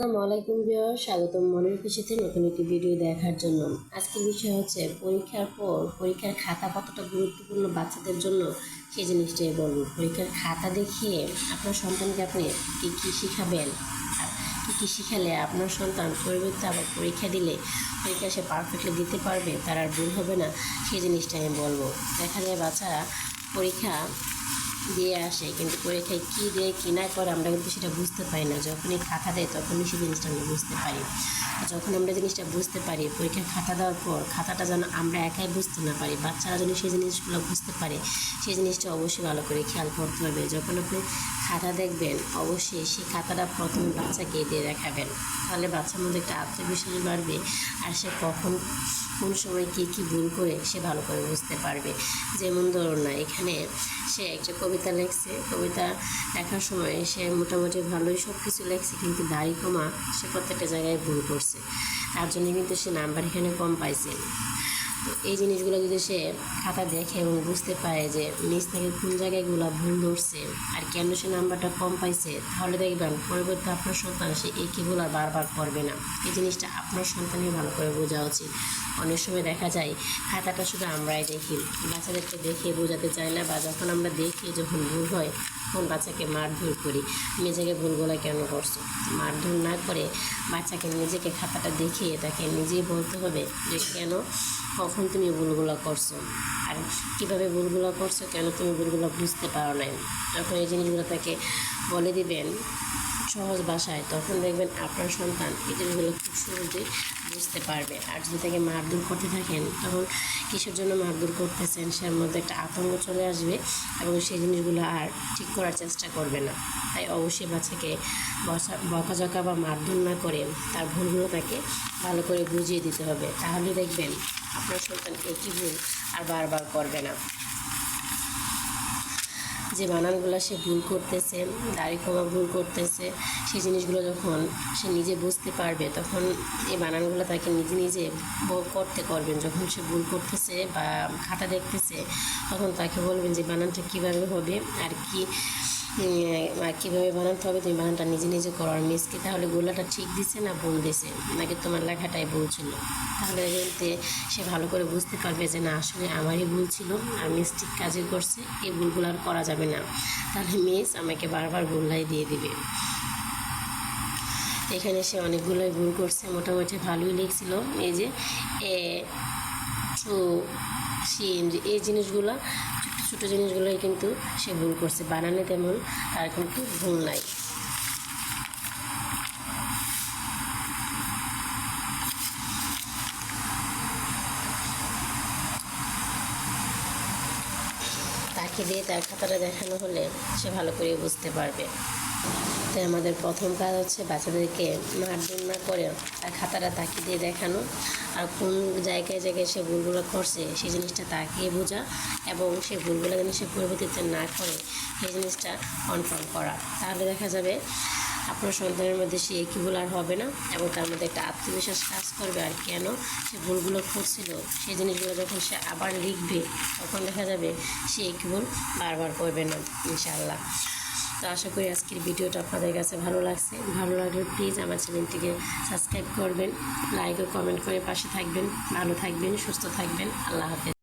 আসসালামু আলাইকুম বিয়ার স্বাগতম মনের খুশিতে নতুন একটি ভিডিও দেখার জন্য। আজকের বিষয় হচ্ছে, পরীক্ষার পর পরীক্ষার খাতা কতটা গুরুত্বপূর্ণ বাচ্চাদের জন্য সেই জিনিসটাই বলব। পরীক্ষার খাতা দেখিয়ে আপনার সন্তানকে আপনি কী কী শিখাবেন কী কী শিখালে আপনার সন্তান পরিবর্তে আবার পরীক্ষা দিলে, পরীক্ষা সে পারফেক্টলি দিতে পারবে, তার আর ভুল হবে না, সেই জিনিসটা আমি বলব। দেখা যায় বাচ্চারা পরীক্ষা দিয়ে আসে, কিন্তু পরীক্ষায় কী দেয় কী না করে, আমরা কিন্তু সেটা বুঝতে পারি না। যখনই খাতা দেয়, তখনই সেই জিনিসটা আমরা বুঝতে পারি। যখন আমরা জিনিসটা বুঝতে পারি পরীক্ষায় খাতা দেওয়ার পর খাতাটা যেন আমরা একাই বুঝতে না পারি, বাচ্চারা যেন সেই জিনিসগুলো বুঝতে পারে, সেই জিনিসটা অবশ্যই ভালো করে খেয়াল করতে হবে। যখন আপনি খাতা দেখবেন, অবশ্যই সেই খাতাটা প্রথমে বাচ্চাকে দিয়ে দেখাবেন। তাহলে বাচ্চার মধ্যে একটা আত্মবিশ্বাস বাড়বে আর সে কখন, কোন সময় কী কী ভুল করে সে ভালো করে বুঝতে পারবে। যেমন ধরুন না, এখানে সে একটা কবিতা লেখছে, কবিতা লেখার সময় সে মোটামুটি ভালোই সব কিছু লেখছে, কিন্তু দাড়ি কমা সে প্রত্যেকটা জায়গায় ভুল করছে। তার জন্য কিন্তু সে নাম্বার এখানে কম পাইছে। এই জিনিসগুলো যদি সে খাতা দেখে এবং বুঝতে পারে যে মিস থেকে কোন জায়গায়গুলো ভুল ধরছে আর কেন সে নাম্বারটা কম পাইছে, তাহলে দেখবেন পরিবর্তে আপনার সন্তান সে একইগুলো আর বারবার করবে না। এই জিনিসটা আপনার সন্তানের ভালো করে বোঝা উচিত। অনেক সময় দেখা যায়, খাতাটা শুধু আমরাই দেখি, বাচ্চাদেরকে দেখে বোঝাতে চাই না বা যখন আমরা দেখি যখন ভুল হয়, তখন বাচ্চাকে মারধর করি। নিজেকে ভুলগুলো কেন করছ? মারধর না করে বাচ্চাকে নিজেকে খাতাটা দেখিয়ে তাকে নিজেই বলতে হবে যে কেন কখন তুমি ভুলগুলো করছ? আর কীভাবে ভুলগুলো করছ কেন তুমি ভুলগুলো বুঝতে পারো নাই? যখন এই জিনিসগুলো তাকে বলে দিবেন সহজ ভাষায়, তখন দেখবেন আপনার সন্তান এই জিনিসগুলো খুব সহজেই বুঝতে পারবে। আর যদি তাকে মারধর করতে থাকেন, তখন কিসের জন্য মারধর করতেছেন সের মধ্যে একটা আতঙ্ক চলে আসবে এবং সেই জিনিসগুলো আর ঠিক করার চেষ্টা করবে না। তাই অবশ্যই বাচ্চাকে বকাঝকা বা মারধর না করে তার ভুলগুলো তাকে ভালো করে বুঝিয়ে দিতে হবে। তাহলে দেখবেন আপনার সন্তান একই ভুল আর বারবার করবে না। যে বানানগুলো সে ভুল করতেছে দাড়ি কমা ভুল করতেছে, সেই জিনিসগুলো যখন সে নিজে বুঝতে পারবে, তখন এই বানানগুলো তাকে নিজে নিজে করতে করবেন। যখন সে ভুল করতেছে বা খাতা দেখতেছে, তখন তাকে বলবেন যে বানানটা কীভাবে হবে আর কি কীভাবে বানাতে হবে? তুমি বানানটা নিজে নিজে করো। আর মিসকে তাহলে গোলাটা ঠিক দিছে না ভুল দিছে? নাকি তোমার লেখাটাই ভুল ছিল? তাহলে বলতে সে ভালো করে বুঝতে পারবে যে না, আসলে আমারই ভুল ছিল আর মিস ঠিক কাজে করছে। এই ভুলগুলো আর করা যাবে না। তাহলে মিস আমাকে বারবার গোল্লাই দিয়ে দিবে। এখানে সে অনেকগুলোই ভুল করছে। মোটামুটি ভালোই লিখছিল। এই যে এ টু সিন এই জিনিসগুলো ছোটো জিনিসগুলোই কিন্তু সে ভুল করছে। বানানে তেমন তার কিন্তু ভুল নাই। তাকে দিয়ে তার খাতাটা দেখানো হলে সে ভালো করে বুঝতে পারবে। তাই আমাদের প্রথম কাজ হচ্ছে বাচ্চাদেরকে মারধর না করে তার খাতাটা তাকে দিয়ে দেখানো আর কোন জায়গায় জায়গায় সে ভুলগুলো করছে সেই জিনিসটা তাকিয়ে বোঝা এবং সে ভুলগুলো যেন সে পরিবর্তিত না করে সেই জিনিসটা কনফার্ম করা। তাহলে দেখা যাবে আপনার সন্তানের মধ্যে সে একই ভুল আর হবে না এবং তার মধ্যে একটা আত্মবিশ্বাস কাজ করবে আর কেন সে ভুলগুলো করছিল সেই জিনিসগুলো যখন সে আবার লিখবে, তখন দেখা যাবে সে একই ভুল বারবার করবে না, ইনশাআল্লাহ। তো আশা করি আজকের ভিডিওটা আপনাদের কাছে ভালো লাগছে। ভালো লাগলে প্লিজ আমার চ্যানেলটিকে সাবস্ক্রাইব করবেন লাইক ও কমেন্ট করে পাশে থাকবেন। ভালো থাকবেন, সুস্থ থাকবেন। আল্লাহ হাফেজ।